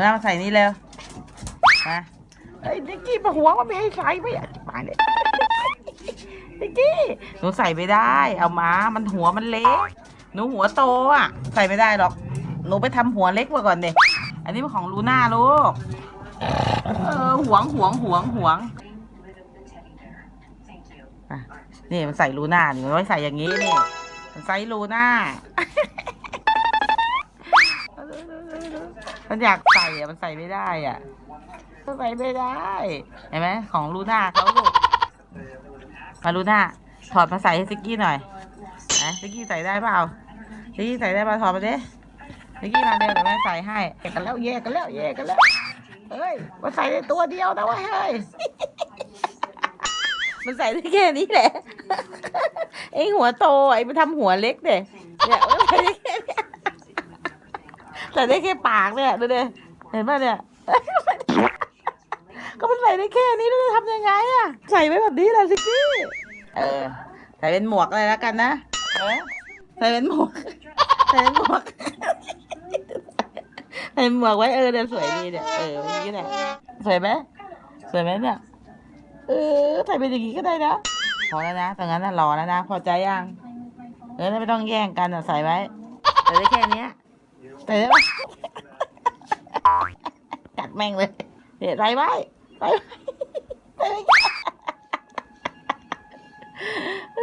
น้ามาใส่นี่เร็วมาเอ้ยนิกกี้มาหัวมันไม่ให้ใส่ไม่อยากจะมาเนี่ยนิกกี้หนูใส่ไม่ได้ เอามามันหัวมันเล็ก หนูหัวโตอะ ใส่ไม่ได้หรอก หนูไปทำหัวเล็กมาก่อนเด็อันนี้มันของลูน่าลูก เออหวงหวงหวงหวงอะนี่มันใส่ลูน่านี่มันไว้ใส่อย่างนี้นี่มันใส่ลูน่า มันอยากใส่อะมันใส่ไม่ได้อะมันใส่ไม่ได้ เห็นไหมของลูน่าเขาลูกมาลูน่าถอดมาใส่ให้ซิกกี้หน่อยนซิกกี้ใส่ได้เปล่าซิกกี้ใส่ได้เปล่าถอดมาดิซิกกี้มาเร็วเดี๋ยวแม่ใส่ให้แยกกันแล้วแยกกันแล้วแยกกันแล้วเฮ้ยมาใส่ได้ตัวเดียวนะวะเฮ้ยมันใส่ได้แค่นี้แหละ เองหัวโตไอ้ไปทำหัวเล็กเด็เนี่ยมันใส่ได้แค่เนี้ย ใส่ได้แค่ปากเนี่ยดูดิเห็นป่ะเนี่ย ก็มันใส่ได้แค่นี้แล้วจะทำยังไงอะใส่ไว้แบบนี้แหละสิกี้เออ ใส่เป็นหมวกอะไรแล้วกันนะเออใส่เป็นหมวก ใส่เป็นหมวก ใส่หมวกไว้เออเนี่ยสวยดีเนี่ย เอออย่างนี้แหละสวยไหมสวยไหมเนี่ย เออใส่เป็นอย่างนี้ก็ได้นะพอแล้วนะตรงนั้นน่ะรอแล้วนะ พอใจยัง เออไม่ต้องแย่งกันอะใส่ไว้ใส่ได้แค่เนี้ เตะไปะกัดแม่งเลยเดี๋ยวไล่ไว้ไปไว้